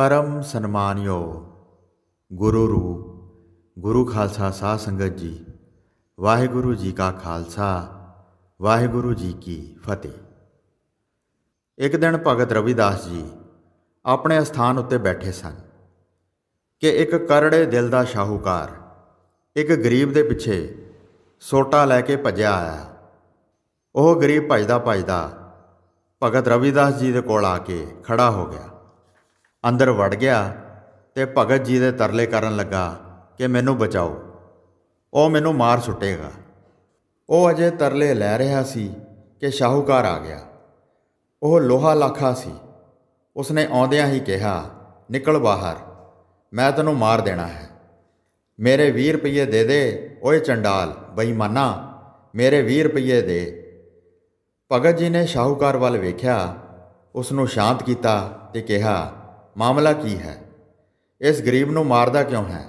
ਪਰਮ ਸਨਮਾਨਿਓ ਗੁਰੂ ਰੂਪ, ਗੁਰੂ ਖਾਲਸਾ ਸਾਧ ਸੰਗਤ ਜੀ, ਵਾਹਿਗੁਰੂ ਜੀ ਕਾ ਖਾਲਸਾ, ਵਾਹਿਗੁਰੂ ਜੀ ਕੀ ਫਤਿਹ। ਇੱਕ ਦਿਨ ਭਗਤ ਰਵਿਦਾਸ ਜੀ ਆਪਣੇ ਸਥਾਨ ਉੱਤੇ ਬੈਠੇ ਸਨ ਕਿ ਇੱਕ ਕਰੜੇ ਦਿਲ ਦਾ ਸ਼ਾਹੂਕਾਰ, ਇੱਕ ਗਰੀਬ ਦੇ ਪਿੱਛੇ ਸੋਟਾ ਲੈ ਕੇ ਭੱਜਿਆ ਆਇਆ। ਉਹ ਗਰੀਬ ਭਜਦਾ ਭਜਦਾ ਭਗਤ ਰਵਿਦਾਸ ਜੀ ਦੇ ਕੋਲ ਆ ਕੇ ਖੜਾ ਹੋ ਗਿਆ। ਅੰਦਰ ਵੜ ਗਿਆ ਤੇ ਭਗਤ ਜੀ ਦੇ ਤਰਲੇ ਕਰਨ ਲੱਗਾ ਕਿ ਮੈਨੂੰ ਬਚਾਓ। ਉਹ ਮੈਨੂੰ ਮਾਰ ਸੁੱਟੇਗਾ। ਉਹ ਅਜੇ ਤਰਲੇ ਲੈ ਰਿਹਾ ਸੀ ਕਿ ਸ਼ਾਹੂਕਾਰ ਆ ਗਿਆ। ਉਹ ਲੋਹਾ ਲਾਖਾ ਸੀ। ਉਸਨੇ ਆਉਂਦਿਆਂ ਹੀ ਕਿਹਾ, ਨਿਕਲ ਬਾਹਰ, ਮੈਂ ਤੈਨੂੰ ਮਾਰ ਦੇਣਾ ਹੈ। ਮੇਰੇ 20 ਰੁਪਏ ਦੇ ਦੇ, ਓਏ ਚੰਡਾਲ, ਬੇਈਮਾਨਾ, ਮੇਰੇ 20 ਰੁਪਏ ਦੇ। ਭਗਤ ਜੀ ਨੇ ਸ਼ਾਹੂਕਾਰ ਵੱਲ ਵੇਖਿਆ ਉਸ ਨੂੰ ਸ਼ਾਂਤ ਕੀਤਾ ਤੇ ਕਿਹਾ ਮਾਮਲਾ ਕੀ ਹੈ? ਇਸ ਗਰੀਬ ਨੂੰ ਮਾਰਦਾ ਕਿਉਂ ਹੈ?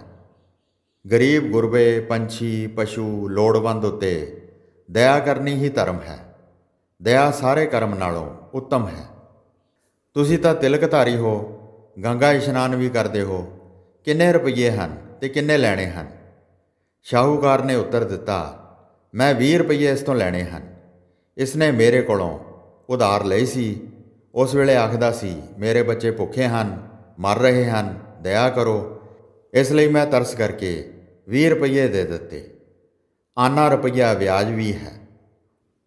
ਗਰੀਬ, ਗੁਰਬੇ, ਪੰਛੀ, ਪਸ਼ੂ, ਲੋੜਵੰਦ ਉਤੇ ਦਇਆ ਕਰਨੀ ਹੀ ਧਰਮ ਹੈ। ਦਇਆ ਸਾਰੇ ਕਰਮ ਨਾਲੋਂ ਉੱਤਮ ਹੈ। ਤੁਸੀਂ ਤਾਂ ਤਿਲਕਧਾਰੀ ਹੋ, ਗੰਗਾ ਇਸ਼ਨਾਨ ਵੀ ਕਰਦੇ ਹੋ। ਕਿੰਨੇ ਰੁਪਏ ਹਨ ਤੇ ਕਿੰਨੇ ਲੈਣੇ ਹਨ? ਸ਼ਾਹੂਕਾਰ ਨੇ ਉੱਤਰ ਦਿੱਤਾ, ਮੈਂ 20 ਰੁਪਏ ਇਸ ਤੋਂ ਲੈਣੇ ਹਨ। ਇਸ ਨੇ ਮੇਰੇ ਕੋਲੋਂ ਉਧਾਰ ਲਈ ਸੀ। ਉਸ ਵੇਲੇ ਆਖਦਾ ਸੀ, ਮੇਰੇ ਬੱਚੇ ਭੁੱਖੇ ਹਨ, ਮਰ ਰਹੇ ਹਨ, ਦਇਆ ਕਰੋ। ਇਸ ਲਈ ਮੈਂ ਤਰਸ ਕਰਕੇ 20 ਰੁਪਏ ਦੇ ਦਿੱਤੇ। ਆਨਾ ਰੁਪਈਆ ਵਿਆਜ ਵੀ ਹੈ।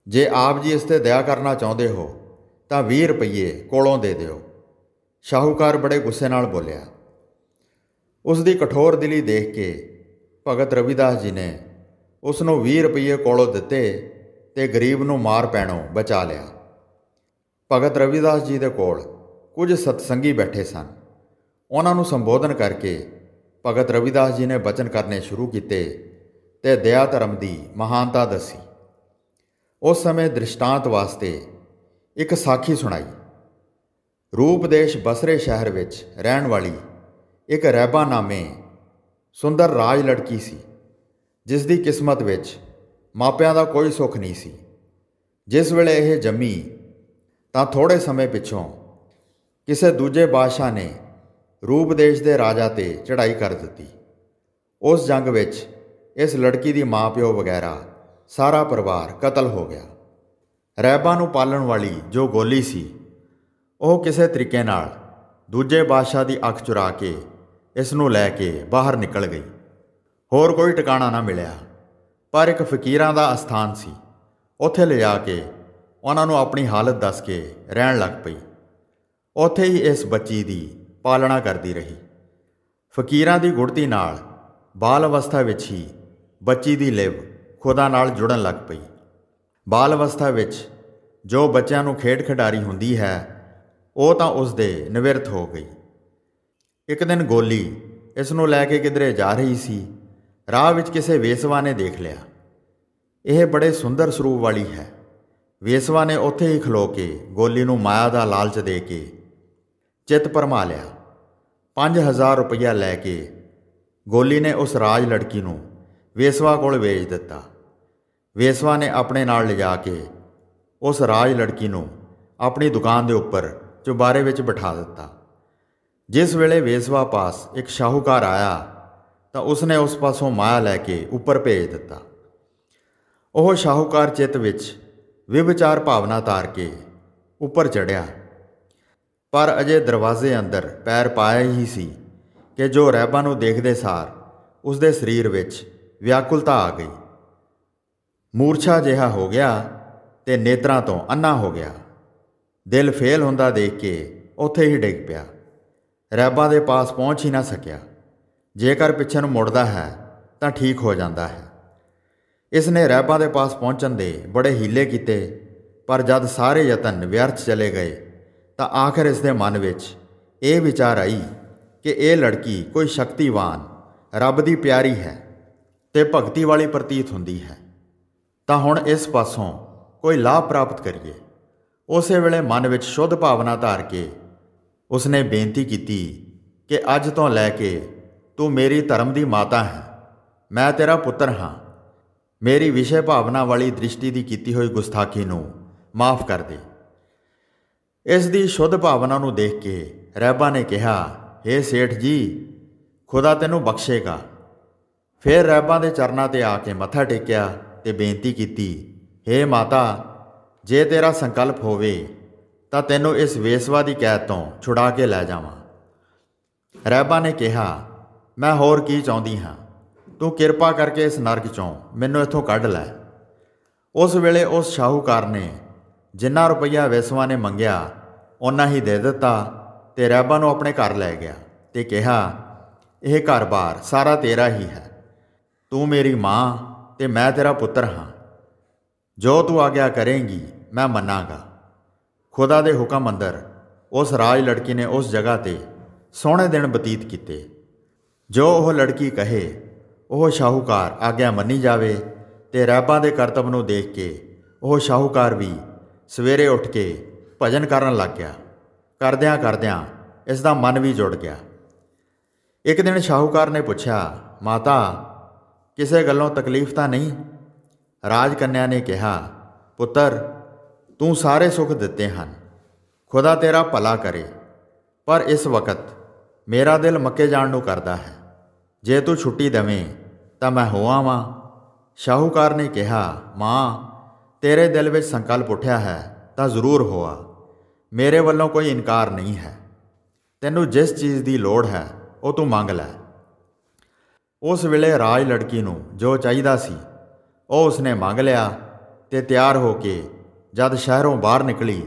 ਜੇ ਆਪ ਜੀ ਇਸ ਤੇ ਦਇਆ ਕਰਨਾ ਚਾਹੁੰਦੇ ਹੋ, ਤਾਂ 20 ਰੁਪਏ ਕੋਲੋਂ ਦੇ ਦਿਓ। ਸ਼ਾਹੂਕਾਰ ਬੜੇ ਗੁੱਸੇ ਨਾਲ ਬੋਲਿਆ। ਉਸ ਦੀ ਕਠੋਰ ਦਿਲੀ ਦੇਖ ਕੇ ਭਗਤ ਰਵਿਦਾਸ ਜੀ ਨੇ ਉਸ ਨੂੰ 20 ਰੁਪਏ ਕੋਲੋਂ ਦਿੱਤੇ ਤੇ ਗਰੀਬ ਨੂੰ ਮਾਰ ਪੈਣੋਂ ਬਚਾ ਲਿਆ। ਭਗਤ ਰਵਿਦਾਸ ਜੀ ਦੇ ਕੋਲ ਕੁਝ ਸਤਸੰਗੀ ਬੈਠੇ ਸਨ। ਉਹਨਾਂ ਨੂੰ ਸੰਬੋਧਨ ਕਰਕੇ ਭਗਤ ਰਵਿਦਾਸ ਜੀ ਨੇ ਬਚਨ ਕਰਨੇ ਸ਼ੁਰੂ ਕੀਤੇ ਤੇ ਦਇਆ ਧਰਮ ਦੀ ਮਹਾਨਤਾ ਦੱਸੀ। ਉਸ ਸਮੇਂ ਦ੍ਰਿਸ਼ਟਾਂਤ ਵਾਸਤੇ ਇੱਕ ਸਾਖੀ ਸੁਣਾਈ। ਰੂਪਦੇਸ਼ ਬਸਰੇ ਸ਼ਹਿਰ ਵਿੱਚ ਰਹਿਣ ਵਾਲੀ ਇੱਕ ਰਹਿਬਾ ਨਾਮੇ ਸੁੰਦਰ ਰਾਜ ਲੜਕੀ ਸੀ, ਜਿਸ ਦੀ ਕਿਸਮਤ ਵਿੱਚ ਮਾਪਿਆਂ ਦਾ ਕੋਈ ਸੁੱਖ ਨਹੀਂ ਸੀ। ਜਿਸ ਵੇਲੇ ਇਹ ਜੰਮੀ ਤਾਂ ਥੋੜੇ ਸਮੇਂ ਪਿੱਛੋਂ ਕਿਸੇ ਦੂਜੇ ਬਾਦਸ਼ਾਹ ਨੇ ਰੂਪਦੇਸ਼ ਦੇ ਰਾਜਾ ਤੇ ਚੜ੍ਹਾਈ ਕਰ ਦਿੱਤੀ। ਉਸ ਜੰਗ ਵਿੱਚ ਇਸ ਲੜਕੀ ਦੀ ਮਾਂ ਪਿਓ ਵਗੈਰਾ ਸਾਰਾ ਪਰਿਵਾਰ ਕਤਲ ਹੋ ਗਿਆ। ਰਹਿਬਾ ਨੂੰ ਪਾਲਣ ਵਾਲੀ ਜੋ ਗੋਲੀ ਸੀ, ਉਹ ਕਿਸੇ ਤਰੀਕੇ ਨਾਲ ਦੂਜੇ ਬਾਦਸ਼ਾਹ ਦੀ ਅੱਖ ਚੁਰਾ ਕੇ ਇਸ ਨੂੰ ਲੈ ਕੇ ਬਾਹਰ ਨਿਕਲ ਗਈ। ਹੋਰ ਕੋਈ ਟਿਕਾਣਾ ਨਾ ਮਿਲਿਆ, ਪਰ ਇੱਕ ਫਕੀਰਾਂ ਦਾ ਅਸਥਾਨ ਸੀ। ਉੱਥੇ ਲਿਜਾ ਕੇ ਉਹਨਾਂ ਨੂੰ ਆਪਣੀ ਹਾਲਤ ਦੱਸ ਕੇ ਰਹਿਣ ਲੱਗ ਪਈ। ਉੱਥੇ ਹੀ ਇਸ ਬੱਚੀ ਦੀ ਪਾਲਣਾ ਕਰਦੀ ਰਹੀ। ਫਕੀਰਾਂ ਦੀ ਗੁੜਤੀ ਨਾਲ ਬਾਲ ਅਵਸਥਾ ਵਿੱਚ ਹੀ ਬੱਚੀ ਦੀ ਲਿਵ ਖੁਦਾ ਨਾਲ ਜੁੜਨ ਲੱਗ ਪਈ। ਬਾਲ ਅਵਸਥਾ ਵਿੱਚ ਜੋ ਬੱਚਿਆਂ ਨੂੰ ਖੇਡ ਖਿਡਾਰੀ ਹੁੰਦੀ ਹੈ, ਉਹ ਤਾਂ ਉਸ ਦੇ ਨਿਵਰਤ ਹੋ ਗਈ। ਇੱਕ ਦਿਨ ਗੋਲੀ ਇਸ ਨੂੰ ਲੈ ਕੇ ਕਿਧਰੇ ਜਾ ਰਹੀ ਸੀ, ਰਾਹ ਵਿੱਚ ਕਿਸੇ ਵੇਸਵਾ ਨੇ ਦੇਖ ਲਿਆ। ਇਹ ਬੜੇ ਸੁੰਦਰ ਸਰੂਪ ਵਾਲੀ ਹੈ। ਵੇਸਵਾ ਨੇ ਉੱਥੇ ਹੀ ਖਲੋ ਕੇ ਗੋਲੀ ਨੂੰ ਮਾਇਆ ਦਾ ਲਾਲਚ ਦੇ ਕੇ ਚਿੱਤ ਪਰਮਾ ਲਿਆ। 5000 ਰੁਪਇਆ ਲੈ ਕੇ ਗੋਲੀ ਨੇ ਉਸ ਰਾਜ ਲੜਕੀ ਨੂੰ ਵੇਸਵਾ ਕੋਲ ਵੇਚ ਦਿੱਤਾ। ਵੇਸਵਾ ਨੇ ਆਪਣੇ ਨਾਲ ਲਿਜਾ ਕੇ ਉਸ ਰਾਜ ਲੜਕੀ ਨੂੰ ਆਪਣੀ ਦੁਕਾਨ ਦੇ ਉੱਪਰ ਚੁਬਾਰੇ ਵਿੱਚ ਬਿਠਾ ਦਿੱਤਾ। ਜਿਸ ਵੇਲੇ ਵੇਸਵਾ ਪਾਸ ਇੱਕ ਸ਼ਾਹੂਕਾਰ ਆਇਆ, ਤਾਂ ਉਸਨੇ ਉਸ ਪਾਸੋਂ ਮਾਇਆ ਲੈ ਕੇ ਉੱਪਰ ਭੇਜ ਦਿੱਤਾ। ਉਹ ਸ਼ਾਹੂਕਾਰ ਚਿੱਤ ਵਿੱਚ ਵਿਵਚਾਰ ਭਾਵਨਾ ਤਾਰ ਕੇ ਉੱਪਰ ਚੜਿਆ। ਪਰ ਅਜੇ ਦਰਵਾਜ਼ੇ ਅੰਦਰ ਪੈਰ ਪਾਇਆ ਹੀ ਸੀ ਕਿ ਜੋ ਰਹਿਬਾ ਨੂੰ ਦੇਖਦੇ ਸਾਰ ਉਸ ਦੇ ਸਰੀਰ ਵਿੱਚ ਵਿਆਕੁਲਤਾ ਆ ਗਈ। ਮੂਰਛਾ ਜਿਹਾ ਹੋ ਗਿਆ ਤੇ ਨੇਤਰਾਂ ਤੋਂ ਅੰਨਾ ਹੋ ਗਿਆ। ਦਿਲ ਫੇਲ ਹੁੰਦਾ ਦੇਖ ਕੇ ਉੱਥੇ ਹੀ ਡਿੱਗ ਪਿਆ। ਰਹਿਬਾ ਦੇ ਪਾਸ ਪਹੁੰਚ ਹੀ ਨਾ ਸਕਿਆ। ਜੇਕਰ ਪਿੱਛੇ ਨੂੰ ਮੁੜਦਾ ਹੈ ਤਾਂ ਠੀਕ ਹੋ ਜਾਂਦਾ ਹੈ। ਇਸ ਨੇ ਰਹਿਬਾਂ ਦੇ ਪਾਸ ਪਹੁੰਚਣ ਦੇ ਬੜੇ ਹੀਲੇ ਕੀਤੇ, ਪਰ ਜਦ ਸਾਰੇ ਯਤਨ ਵਿਅਰਥ ਚਲੇ ਗਏ, ਤਾਂ ਆਖਰ ਇਸ ਦੇ ਮਨ ਵਿੱਚ ਇਹ ਵਿਚਾਰ ਆਈ ਕਿ ਇਹ ਲੜਕੀ ਕੋਈ ਸ਼ਕਤੀਵਾਨ, ਰੱਬ ਦੀ ਪਿਆਰੀ ਹੈ ਤੇ ਭਗਤੀ ਵਾਲੀ ਪ੍ਰਤੀਤ ਹੁੰਦੀ ਹੈ। ਤਾਂ ਹੁਣ ਇਸ ਪਾਸੋਂ ਕੋਈ ਲਾਭ ਪ੍ਰਾਪਤ ਕਰੀਏ। ਉਸੇ ਵੇਲੇ ਮਨ ਵਿੱਚ ਸ਼ੁੱਧ ਭਾਵਨਾ ਧਾਰ ਕੇ ਉਸਨੇ ਬੇਨਤੀ ਕੀਤੀ ਕਿ ਅੱਜ ਤੋਂ ਲੈ ਕੇ ਤੂੰ ਮੇਰੀ ਧਰਮ ਦੀ ਮਾਤਾ ਹੈ, ਮੈਂ ਤੇਰਾ ਪੁੱਤਰ ਹਾਂ। ਮੇਰੀ ਵਿਸ਼ੇ ਭਾਵਨਾ ਵਾਲੀ ਦ੍ਰਿਸ਼ਟੀ ਦੀ ਕੀਤੀ ਹੋਈ ਗੁਸਤਾਖੀ ਨੂੰ ਮਾਫ ਕਰ ਦੇ। ਇਸ ਦੀ ਸ਼ੁੱਧ ਭਾਵਨਾ ਨੂੰ ਦੇਖ ਕੇ ਰਹਿਬਾ ਨੇ ਕਿਹਾ, ਹੇ ਸੇਠ ਜੀ, ਖੁਦਾ ਤੈਨੂੰ ਬਖਸ਼ੇਗਾ। ਫਿਰ ਰਹਿਬਾਂ ਦੇ ਚਰਨਾਂ ਤੇ ਆ ਕੇ ਮੱਥਾ ਟੇਕਿਆ ਤੇ ਬੇਨਤੀ ਕੀਤੀ, ਹੇ ਮਾਤਾ, ਜੇ ਤੇਰਾ ਸੰਕਲਪ ਹੋਵੇ, ਤਾਂ ਤੈਨੂੰ ਇਸ ਵੇਸਵਾ ਦੀ ਕੈਦ ਤੋਂ ਛੁਡਾ ਕੇ ਲੈ ਜਾਵਾਂ। ਰਹਿਬਾ ਨੇ ਕਿਹਾ, ਮੈਂ ਹੋਰ ਕੀ ਚਾਹੁੰਦੀ ਹਾਂ? ਤੂੰ ਕਿਰਪਾ ਕਰਕੇ ਇਸ ਨਰਕ ਚੋਂ ਮੈਨੂੰ ਇੱਥੋਂ ਕੱਢ ਲੈ। ਉਸ ਵੇਲੇ ਉਸ ਸ਼ਾਹੂਕਾਰ ਨੇ ਜਿੰਨਾ ਰੁਪਈਆ ਵੇਸਵਾ ਨੇ ਮੰਗਿਆ, ਓਨਾ ਹੀ ਦੇ ਦਿੱਤਾ ਤੇ ਰਹਿਬਾ ਨੂੰ ਆਪਣੇ ਘਰ ਲੈ ਗਿਆ ਤੇ ਕਿਹਾ, ਇਹ ਘਰ-ਬਾਰ ਸਾਰਾ ਤੇਰਾ ਹੀ ਹੈ। ਤੂੰ ਮੇਰੀ ਮਾਂ ਤੇ ਮੈਂ ਤੇਰਾ ਪੁੱਤਰ ਹਾਂ। ਜੋ ਤੂੰ ਆਗਿਆ ਕਰੇਂਗੀ, ਮੈਂ ਮੰਨਾਂਗਾ। ਖੁਦਾ ਦੇ ਹੁਕਮ ਅੰਦਰ ਉਸ ਰਾਜ ਲੜਕੀ ਨੇ ਉਸ ਜਗ੍ਹਾ ਤੇ ਸੋਹਣੇ ਦਿਨ ਬਤੀਤ ਕੀਤੇ। ਜੋ ਉਹ ਲੜਕੀ ਕਹੇ ਉਹ ਸ਼ਾਹੂਕਾਰ ਆਗਿਆ ਮੰਨੀ ਜਾਵੇ ਤੇ ਰਹਿਬਾਂ ਦੇ ਕਰਤੱਵ ਨੂੰ ਦੇਖ ਕੇ ਉਹ ਸ਼ਾਹੂਕਾਰ ਵੀ ਸਵੇਰੇ ਉੱਠ ਕੇ ਭਜਨ ਕਰਨ ਲੱਗ ਗਿਆ। ਕਰਦਿਆਂ ਕਰਦਿਆਂ ਇਸ ਦਾ ਮਨ ਵੀ ਜੁੜ ਗਿਆ। ਇੱਕ ਦਿਨ ਸ਼ਾਹੂਕਾਰ ਨੇ ਪੁੱਛਿਆ, ਮਾਤਾ, ਕਿਸੇ ਗੱਲੋਂ ਤਕਲੀਫ ਤਾਂ ਨਹੀਂ? ਰਾਜ ਕੰਨਿਆ ਨੇ ਕਿਹਾ, ਪੁੱਤਰ, ਤੂੰ ਸਾਰੇ ਸੁੱਖ ਦਿੱਤੇ ਹਨ। ਖੁਦਾ ਤੇਰਾ ਭਲਾ ਕਰੇ। ਪਰ ਇਸ ਵਕਤ ਮੇਰਾ ਦਿਲ ਮੱਕੇ ਜਾਣ ਨੂੰ ਕਰਦਾ ਹੈ। ਜੇ ਤੂੰ ਛੁੱਟੀ ਦੇਵੇਂ, ਤਾਂ ਮੈਂ ਹੋਵਾਂ ਵਾਂ ਸ਼ਾਹੂਕਾਰ ਨੇ ਕਿਹਾ, ਮਾਂ, ਤੇਰੇ ਦਿਲ ਵਿੱਚ ਸੰਕਲਪ ਉੱਠਿਆ ਹੈ, ਤਾਂ ਜ਼ਰੂਰ ਹੋਆ। ਮੇਰੇ ਵੱਲੋਂ ਕੋਈ ਇਨਕਾਰ ਨਹੀਂ ਹੈ। ਤੈਨੂੰ ਜਿਸ ਚੀਜ਼ ਦੀ ਲੋੜ ਹੈ, ਉਹ ਤੂੰ ਮੰਗ ਲੈ। ਉਸ ਵੇਲੇ ਰਾਜ ਲੜਕੀ ਨੂੰ ਜੋ ਚਾਹੀਦਾ ਸੀ, ਉਹ ਉਸਨੇ ਮੰਗ ਲਿਆ ਤੇ ਤਿਆਰ ਹੋ ਕੇ ਜਦ ਸ਼ਹਿਰੋਂ ਬਾਹਰ ਨਿਕਲੀ,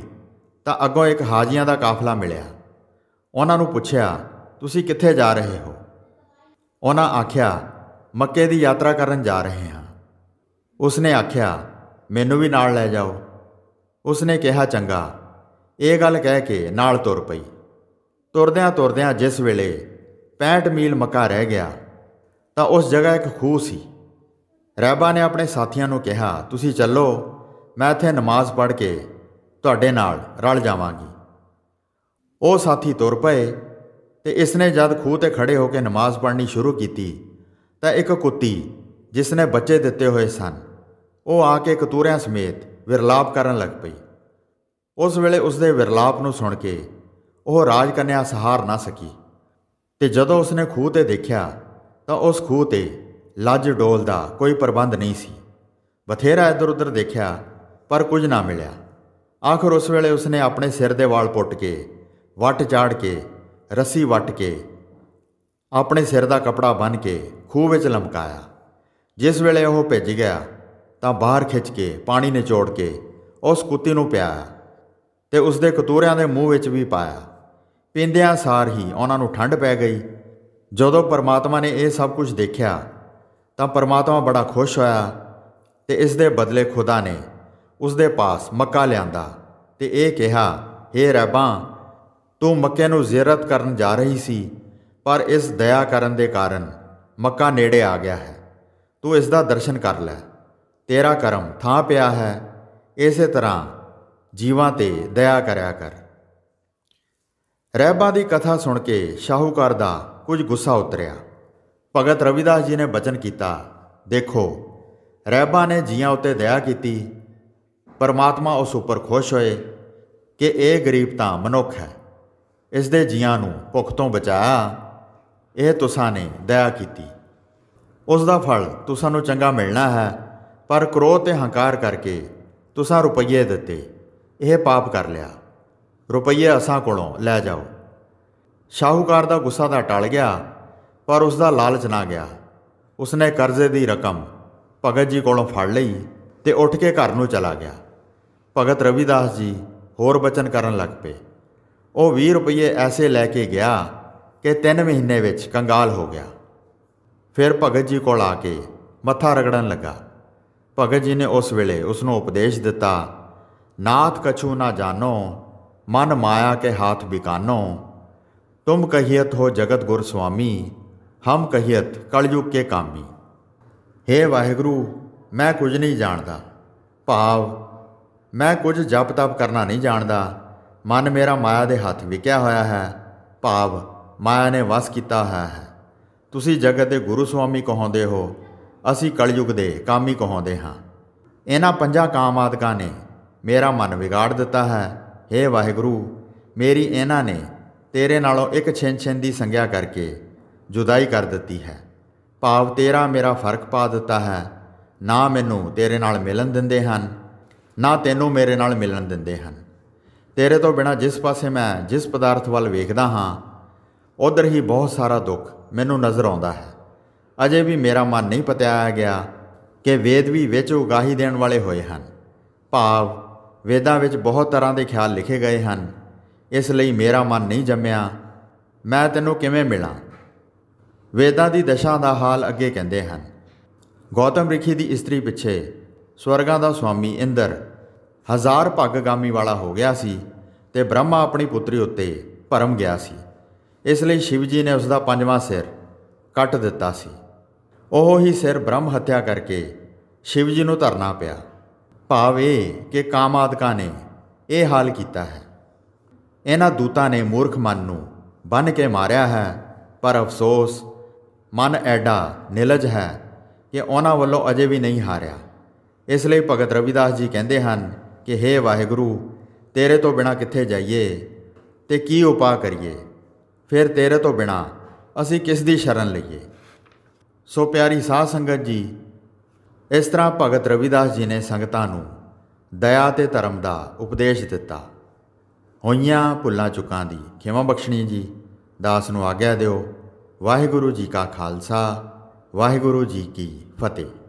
ਤਾਂ ਅੱਗੋਂ ਇੱਕ ਹਾਜੀਆਂ ਦਾ ਕਾਫਲਾ ਮਿਲਿਆ। ਉਹਨਾਂ ਨੂੰ ਪੁੱਛਿਆ, ਤੁਸੀਂ ਕਿੱਥੇ ਜਾ ਰਹੇ ਹੋ? ਉਹਨਾਂ ਆਖਿਆ, ਮੱਕੇ ਦੀ ਯਾਤਰਾ ਕਰਨ ਜਾ ਰਹੇ ਹਾਂ। ਉਸਨੇ ਆਖਿਆ, ਮੈਨੂੰ ਵੀ ਨਾਲ ਲੈ ਜਾਓ। ਉਸਨੇ ਕਿਹਾ, ਚੰਗਾ। ਇਹ ਗੱਲ ਕਹਿ ਕੇ ਨਾਲ ਤੁਰ ਪਈ। ਤੁਰਦਿਆਂ ਤੁਰਦਿਆਂ ਜਿਸ ਵੇਲੇ 65 ਮੀਲ ਮੱਕਾ ਰਹਿ ਗਿਆ, ਤਾਂ ਉਸ ਜਗ੍ਹਾ ਇੱਕ ਖੂਹ ਸੀ। ਰਹਿਬਾ ਨੇ ਆਪਣੇ ਸਾਥੀਆਂ ਨੂੰ ਕਿਹਾ, ਤੁਸੀਂ ਚੱਲੋ, ਮੈਂ ਇੱਥੇ ਨਮਾਜ਼ ਪੜ੍ਹ ਕੇ ਤੁਹਾਡੇ ਨਾਲ ਰਲ ਜਾਵਾਂਗੀ। ਉਹ ਸਾਥੀ ਤੁਰ ਪਏ। ਤੇ ਇਸਨੇ ਜਦ ਖੂਹ ਤੇ ਖੜੇ ਹੋ ਕੇ ਨਮਾਜ਼ ਪੜ੍ਹਨੀ ਸ਼ੁਰੂ ਕੀਤੀ, ਤਾਂ ਇੱਕ ਕੁੱਤੀ ਜਿਸ ਨੇ ਬੱਚੇ ਦਿੱਤੇ ਹੋਏ ਸਨ, ਉਹ ਆ ਕੇ ਕਤੂਰਿਆਂ ਸਮੇਤ ਵਿਰਲਾਪ ਕਰਨ ਲੱਗ ਪਈ। ਉਸ ਵੇਲੇ ਉਸਦੇ ਵਿਰਲਾਪ ਨੂੰ ਸੁਣ ਕੇ ਉਹ ਰਾਜ ਕੰਨਿਆ ਸਹਾਰ ਨਾ ਸਕੀ ਤੇ ਜਦੋਂ ਉਸਨੇ ਖੂਹ ਤੇ ਦੇਖਿਆ, ਤਾਂ ਉਸ ਖੂਹ ਤੇ ਲੱਜ ਡੋਲ ਦਾ ਕੋਈ ਪ੍ਰਬੰਧ ਨਹੀਂ ਸੀ। ਬਥੇਰਾ ਇੱਧਰ ਉੱਧਰ ਦੇਖਿਆ, ਪਰ ਕੁਝ ਨਾ ਮਿਲਿਆ। ਆਖਰ ਉਸ ਵੇਲੇ ਉਸਨੇ ਆਪਣੇ ਸਿਰ ਦੇ ਵਾਲ ਪੁੱਟ ਕੇ, ਵੱਟ ਚਾੜ ਕੇ ਰੱਸੀ ਵੱਟ ਕੇ, ਆਪਣੇ ਸਿਰ ਦਾ ਕਪੜਾ ਬੰਨ੍ਹ ਕੇ ਖੂਹ ਵਿੱਚ ਲਮਕਾਇਆ। ਜਿਸ ਵੇਲੇ ਉਹ ਭਿੱਜ ਗਿਆ, ਤਾਂ ਬਾਹਰ ਖਿੱਚ ਕੇ, ਪਾਣੀ ਨਿਚੋੜ ਕੇ ਉਸ ਕੁੱਤੀ ਨੂੰ ਪਿਆਇਆ ਤੇ ਉਸਦੇ ਕਤੂਰਿਆਂ ਦੇ ਮੂੰਹ ਵਿੱਚ ਵੀ ਪਾਇਆ। ਪੀਂਦਿਆਂ ਸਾਰ ਹੀ ਉਹਨਾਂ ਨੂੰ ਠੰਡ ਪੈ ਗਈ। ਜਦੋਂ ਪਰਮਾਤਮਾ ਨੇ ਇਹ ਸਭ ਕੁਝ ਦੇਖਿਆ, ਤਾਂ ਪਰਮਾਤਮਾ ਬੜਾ ਖੁਸ਼ ਹੋਇਆ ਤੇ ਇਸ ਦੇ ਬਦਲੇ ਖੁਦਾ ਨੇ ਉਸ ਦੇ ਪਾਸ ਮੱਕਾ ਲਿਆਂਦਾ ਤੇ ਇਹ ਕਿਹਾ हे ਰੱਬਾਂ ਤੂੰ ਮੱਕੇ ਨੂੰ ਜ਼ਿਆਰਤ ਕਰਨ ਜਾ ਰਹੀ ਸੀ, ਪਰ ਇਸ ਦਇਆ ਕਰਨ ਦੇ ਕਾਰਨ ਮੱਕਾ ਨੇੜੇ ਆ ਗਿਆ ਹੈ। ਤੂੰ ਇਸ ਦਾ ਦਰਸ਼ਨ ਕਰ ਲੈ। ਤੇਰਾ ਕਰਮ ਥਾਂ ਪਿਆ ਹੈ। ਇਸੇ ਤਰ੍ਹਾਂ ਜੀਵਾਂ ਤੇ ਦਇਆ ਕਰਿਆ ਕਰ। ਰਹਿਬਾ ਦੀ ਕਥਾ ਸੁਣ ਕੇ ਸ਼ਾਹੂਕਾਰ ਦਾ ਕੁਝ ਗੁੱਸਾ ਉਤਰਿਆ। ਭਗਤ ਰਵਿਦਾਸ ਜੀ ਨੇ ਬਚਨ ਕੀਤਾ, ਦੇਖੋ ਰਹਿਬਾ ਨੇ ਜੀਆਂ ਉੱਤੇ ਦਇਆ ਕੀਤੀ। ਪਰਮਾਤਮਾ ਉਸ ਉੱਪਰ ਖੁਸ਼ ਹੋਏ ਕਿ ਇਹ ਗਰੀਬ ਤਾਂ ਮਨੁੱਖ ਹੈ। ਇਸ ਦੇ ਜੀਆਂ ਨੂੰ ਭੁੱਖ ਤੋਂ ਬਚਾਇਆ। ਇਹ ਤੁਸਾਂ ਨੇ ਦਇਆ ਕੀਤੀ। ਉਸ ਦਾ ਫਲ ਤੁਸਾਂ ਨੂੰ ਚੰਗਾ ਮਿਲਣਾ ਹੈ, ਪਰ ਕ੍ਰੋਧ ਤੇ ਹੰਕਾਰ ਕਰਕੇ ਤੁਸਾਂ ਰੁਪਈਏ ਦਿੱਤੇ। ਇਹ ਪਾਪ ਕਰ ਲਿਆ। ਰੁਪਈਏ ਅਸਾਂ ਕੋਲੋਂ ਲੈ ਜਾਓ। ਸ਼ਾਹੂਕਾਰ ਦਾ ਗੁੱਸਾ ਤਾਂ ਟਲ ਗਿਆ, ਪਰ ਉਸ ਦਾ ਲਾਲਚ ਨਾ ਗਿਆ। ਉਸਨੇ ਕਰਜ਼ੇ ਦੀ ਰਕਮ ਭਗਤ ਜੀ ਕੋਲੋਂ ਫੜ ਲਈ ਤੇ ਉੱਠ ਕੇ ਘਰ ਨੂੰ ਚਲਾ ਗਿਆ। ਭਗਤ ਰਵਿਦਾਸ ਜੀ ਹੋਰ ਬਚਨ ਕਰਨ ਲੱਗ ਪਏ। ਉਹ 20 ਰੁਪਏ ਐਸੇ ਲੈ ਕੇ ਗਿਆ ਕਿ 3 ਮਹੀਨੇ ਵਿੱਚ ਕੰਗਾਲ ਹੋ ਗਿਆ। ਫਿਰ ਭਗਤ ਜੀ ਕੋਲ ਆ ਕੇ ਮੱਥਾ ਰਗੜਨ ਲੱਗਾ। ਭਗਤ ਜੀ ਨੇ ਉਸ ਵੇਲੇ ਉਸ ਨੂੰ ਉਪਦੇਸ਼ ਦਿੱਤਾ, ਨਾਥ ਕਛੂ ਨਾ ਜਾਣੋ, ਮਨ ਮਾਇਆ ਕੇ ਹਾਥ ਬਿਕਾਨੋ, ਤੁਮ ਕਹੀਤ ਹੋ ਜਗਤ ਗੁਰ ਸੁਆਮੀ, ਹਮ ਕਹੀਤ ਕਲਯੁਗ ਕੇ ਕਾਮੀ। ਹੇ ਵਾਹਿਗੁਰੂ, ਮੈਂ ਕੁਝ ਨਹੀਂ ਜਾਣਦਾ। ਭਾਵ, ਮੈਂ ਕੁਝ ਜਪ ਤਪ ਕਰਨਾ ਨਹੀਂ ਜਾਣਦਾ। ਮਨ ਮੇਰਾ ਮਾਇਆ ਦੇ ਹੱਥ ਵਿਕਿਆ ਹੋਇਆ ਹੈ, ਭਾਵ ਮਾਇਆ ਨੇ ਵਸ ਕੀਤਾ ਹੋਇਆ ਹੈ। ਤੁਸੀਂ ਜਗਤ ਦੇ ਗੁਰੂ ਸੁਆਮੀ ਕਹਾਉਂਦੇ ਹੋ, ਅਸੀਂ ਕਲਯੁਗ ਦੇ ਕਾਮੀ ਕਹਾਉਂਦੇ ਹਾਂ। ਇਹਨਾਂ ਪੰਜਾਂ ਕਾਮ ਕਾਮਾਦਕਾਂ ਨੇ ਮੇਰਾ ਮਨ ਵਿਗਾੜ ਦਿੱਤਾ ਹੈ। हे ਵਾਹਿਗੁਰੂ, ਮੇਰੀ ਇਹਨਾਂ ਨੇ ਤੇਰੇ ਨਾਲੋਂ ਇੱਕ ਛਿਨ ਛਿਨ ਦੀ ਸੰਗਿਆ ਕਰਕੇ ਜੁਦਾਈ ਕਰ ਦਿੱਤੀ ਹੈ। ਭਾਵ ਤੇਰਾ ਮੇਰਾ ਫ਼ਰਕ ਪਾ ਦਿੱਤਾ ਹੈ। ਨਾ ਮੈਨੂੰ ਤੇਰੇ ਨਾਲ ਮਿਲਣ ਦਿੰਦੇ ਹਨ, ਨਾ ਤੈਨੂੰ ਮੇਰੇ ਨਾਲ ਮਿਲਣ ਦਿੰਦੇ ਹਨ। ਤੇਰੇ ਤੋਂ ਬਿਨਾ ਜਿਸ ਪਾਸੇ ਮੈਂ ਜਿਸ ਪਦਾਰਥ ਵੱਲ ਵੇਖਦਾ ਹਾਂ, ਉਧਰ ਹੀ ਬਹੁਤ ਸਾਰਾ ਦੁੱਖ ਮੈਨੂੰ ਨਜ਼ਰ ਆਉਂਦਾ ਹੈ। ਅਜੇ ਵੀ ਮੇਰਾ ਮਨ ਨਹੀਂ ਪਤਿਆਇਆ ਗਿਆ ਕਿ ਵੇਦ ਵੀ ਵਿੱਚ ਉਗਾਹੀ ਦੇਣ ਵਾਲੇ ਹੋਏ ਹਨ। ਭਾਵ ਵੇਦਾਂ ਵਿੱਚ ਬਹੁਤ ਤਰ੍ਹਾਂ ਦੇ ਖਿਆਲ ਲਿਖੇ ਗਏ ਹਨ। ਇਸ ਲਈ ਮੇਰਾ ਮਨ ਨਹੀਂ ਜੰਮਿਆ, ਮੈਂ ਤੈਨੂੰ ਕਿਵੇਂ ਮਿਲਾਂ? ਵੇਦਾਂ ਦੀ ਦਸ਼ਾ ਦਾ ਹਾਲ ਅੱਗੇ ਕਹਿੰਦੇ ਹਨ। ਗੌਤਮ ਰਿਖੀ ਦੀ ਇਸਤਰੀ ਪਿੱਛੇ, ਸਵਰਗਾਂ ਦਾ ਸੁਆਮੀ ਇੰਦਰ ਹਜ਼ਾਰ ਭੱਗਗਾਮੀ ਵਾਲਾ ਹੋ ਗਿਆ ਸੀ ਤੇ ਬ੍ਰਹਮਾ ਆਪਣੀ ਪੁੱਤਰੀ ਉੱਤੇ ਭਰਮ ਗਿਆ ਸੀ। ਇਸ ਲਈ ਸ਼ਿਵ ਜੀ ਨੇ ਉਸ ਦਾ ਪੰਜਵਾਂ ਸਿਰ ਕੱਟ ਦਿੱਤਾ ਸੀ। ਉਹ ਹੀ ਸਿਰ ਬ੍ਰਹਮ ਹੱਤਿਆ ਕਰਕੇ ਸ਼ਿਵ ਜੀ ਨੂੰ ਧਰਨਾ ਪਿਆ। ਭਾਵ ਇਹ ਕਿ ਕਾਮਾਦਕਾਂ ਨੇ ਇਹ ਹਾਲ ਕੀਤਾ ਹੈ। ਇਹਨਾਂ ਦੂਤਾਂ ਨੇ ਮੂਰਖ ਮਨ ਨੂੰ ਬੰਨ ਕੇ ਮਾਰਿਆ ਹੈ, ਪਰ ਅਫਸੋਸ ਮਨ ਐਡਾ ਨਿਲਜ ਹੈ ਕਿ ਉਹਨਾਂ ਵੱਲੋਂ ਅਜੇ ਵੀ ਨਹੀਂ ਹਾਰਿਆ। ਇਸ ਲਈ ਭਗਤ ਰਵਿਦਾਸ ਜੀ ਕਹਿੰਦੇ ਹਨ ਕਿ हे ਵਾਹਿਗੁਰੂ, ਤੇਰੇ ਤੋਂ ਬਿਨਾ ਕਿੱਥੇ ਜਾਈਏ ਤੇ ਕੀ ਉਪਾਅ ਕਰੀਏ? ਫਿਰ ਤੇਰੇ ਤੋਂ ਬਿਨਾ ਅਸੀਂ ਕਿਸ ਦੀ ਸ਼ਰਨ ਲਈਏ? ਸੋ ਪਿਆਰੀ ਸਾਧ ਸੰਗਤ ਜੀ, ਇਸ ਤਰ੍ਹਾਂ ਭਗਤ ਰਵਿਦਾਸ ਜੀ ਨੇ ਸੰਗਤਾਂ ਨੂੰ ਦਇਆ ਤੇ ਧਰਮ ਦਾ ਉਪਦੇਸ਼ ਦਿੱਤਾ। ਹੋਈਆਂ ਭੁੱਲਾਂ ਚੁੱਕਾਂ ਦੀ ਖਿਮਾ ਬਖਸ਼ਣੀ ਜੀ, ਦਾਸ ਨੂੰ ਆਗਿਆ ਦਿਓ। ਵਾਹਿਗੁਰੂ ਜੀ ਕਾ ਖਾਲਸਾ, ਵਾਹਿਗੁਰੂ ਜੀ ਕੀ ਫਤਿਹ।